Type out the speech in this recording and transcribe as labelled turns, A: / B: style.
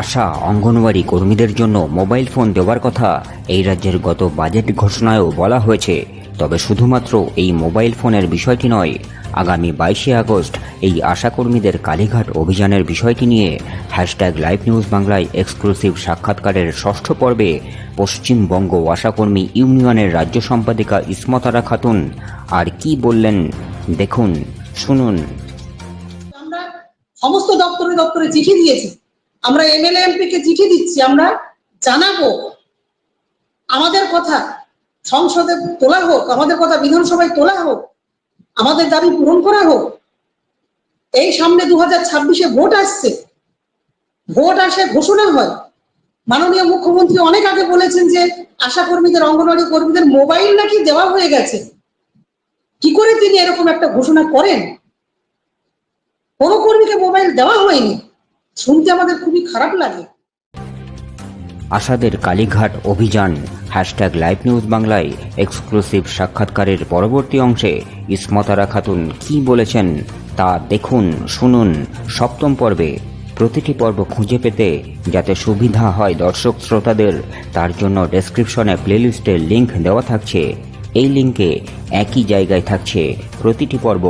A: আশা অঙ্গনওয়াড়ি কর্মীদের জন্য mobile phone দেওয়ার কথা এই রাজ্যের গত বাজেট ঘোষণায়ও বলা হয়েছে। তবে শুধুমাত্র এই মোবাইল ফোনের বিষয়টি নয়, আগামী বাইশে আগস্ট এই আশাকর্মীদের কালীঘাট অভিযানের বিষয়টি নিয়ে হ্যাশট্যাগ লাইভ নিউজ বাংলায় এক্সক্লুসিভ সাক্ষাৎকারের ষষ্ঠ পর্বে পশ্চিমবঙ্গ আশাকর্মী ইউনিয়নের রাজ্য সম্পাদিকা ইসমতারা খাতুন আর কি বললেন দেখুন, শুনুন।
B: আমরা সমস্ত দপ্তরে দপ্তরে চিঠি দিয়েছি। আমরা এমএলএ এমপি কে চিঠি দিচ্ছি, আমরা জানাব। আমাদের কথা সংসদে তোলা হোক, আমাদের কথা বিধানসভায় তোলা হোক, আমাদের দাবি পূরণ করা হোক, এই সামনে দু হাজার ছাব্বিশে ভোট আসছে। ভোট আসে ঘোষণা হয়। মাননীয় মুখ্যমন্ত্রী অনেক আগে বলেছেন যে আশা কর্মীদের অঙ্গনওয়াড়ি কর্মীদের মোবাইল নাকি দেওয়া হয়ে গেছে। কি করে তিনি এরকম একটা ঘোষণা করেন? কোনো কর্মীকে মোবাইল দেওয়া হয়নি। শুনতে আমাদের খুবই খারাপ লাগে।
A: আশাদের কালীঘাট অভিযান হ্যাশট্যাগ লাইভ নিউজ বাংলায় এক্সক্লুসিভ সাক্ষাৎকারের পরবর্তী অংশে ইসমতারা খাতুন কি বলেছেন তা দেখুন, শুনুন। সপ্তম পর্বে প্রতিটি পর্ব খুঁজে পেতে যাতে সুবিধা হয় দর্শক শ্রোতাদের, তার জন্য ডেসক্রিপশনে প্লেলিস্টের লিঙ্ক দেওয়া থাকছে। এই লিঙ্কে একই জায়গায় থাকছে প্রতিটি পর্ব।